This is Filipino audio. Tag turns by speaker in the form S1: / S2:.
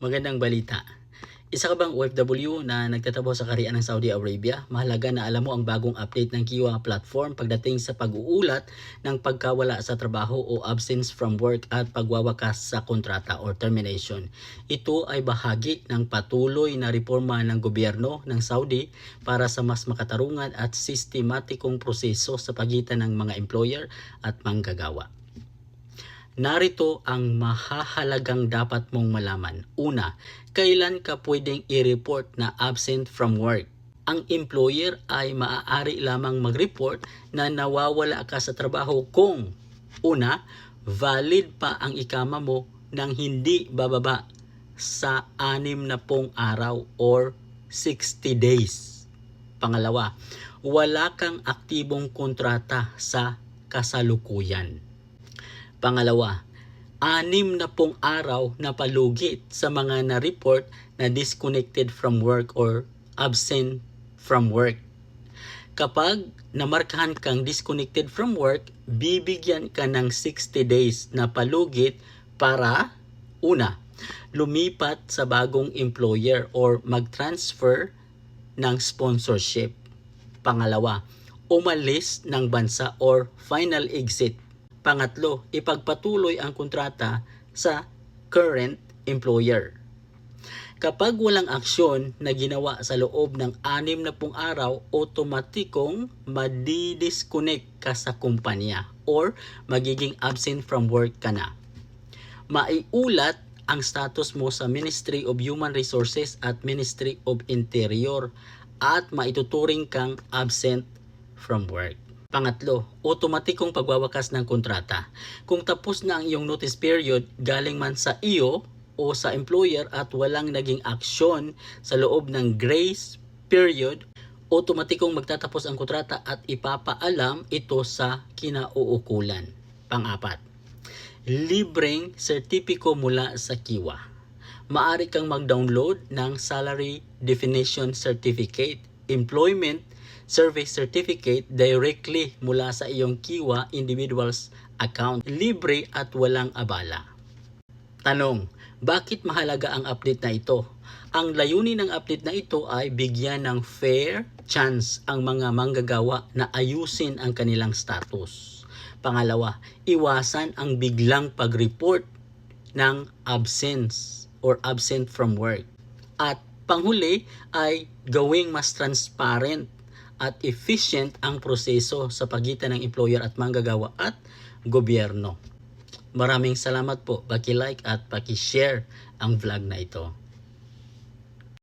S1: Magandang balita. Isa ka bang OFW na nagtatrabaho sa kariyan ng Saudi Arabia? Mahalaga na alam mo ang bagong update ng Kiwa platform pagdating sa pag-uulat ng pagkawala sa trabaho o absence from work at pagwawakas sa kontrata or termination. Ito ay bahagi ng patuloy na reforma ng gobyerno ng Saudi para sa mas makatarungan at sistematikong proseso sa pagitan ng mga employer at manggagawa. Narito ang mahahalagang dapat mong malaman. Una, kailan ka pwedeng i-report na absent from work? Ang employer ay maaari lamang mag-report na nawawala ka sa trabaho kung una, valid pa ang ikama mo nang hindi bababa sa anim na pong araw or 60 days. Pangalawa, wala kang aktibong kontrata sa kasalukuyan. Pangalawa, anim na pong araw na palugit sa mga na-report na disconnected from work or absent from work. Kapag namarkahan kang disconnected from work, bibigyan ka ng 60 days na palugit para una, lumipat sa bagong employer or mag-transfer ng sponsorship. Pangalawa, umalis ng bansa or final exit Pangatlo, ipagpatuloy ang kontrata sa current employer. Kapag walang aksyon na ginawa sa loob ng anim na pong araw, otomatikong madidisconnect ka sa kumpanya or magiging absent from work ka na. Maiulat ang status mo sa Ministry of Human Resources at Ministry of Interior at maituturing kang absent from work. Pangatlo, otomatikong pagwawakas ng kontrata. Kung tapos na ang iyong notice period galing man sa iyo o sa employer at walang naging aksyon sa loob ng grace period, otomatikong magtatapos ang kontrata at ipapaalam ito sa kinauukulan. Pangapat, libreng sertipiko mula sa Kiwa. Maari kang mag-download ng Salary Definition Certificate, Employment Survey Certificate directly mula sa iyong Kiwa Individuals account. Libre at walang abala. Tanong, bakit mahalaga ang update na ito? Ang layunin ng update na ito ay bigyan ng fair chance ang mga manggagawa na ayusin ang kanilang status. Pangalawa, iwasan ang biglang pag-report ng absence or absent from work. At panghuli ay gawing mas transparent at efficient ang proseso sa pagitan ng employer at manggagawa at gobyerno. Maraming salamat po. Paki-like at paki-share ang vlog na ito.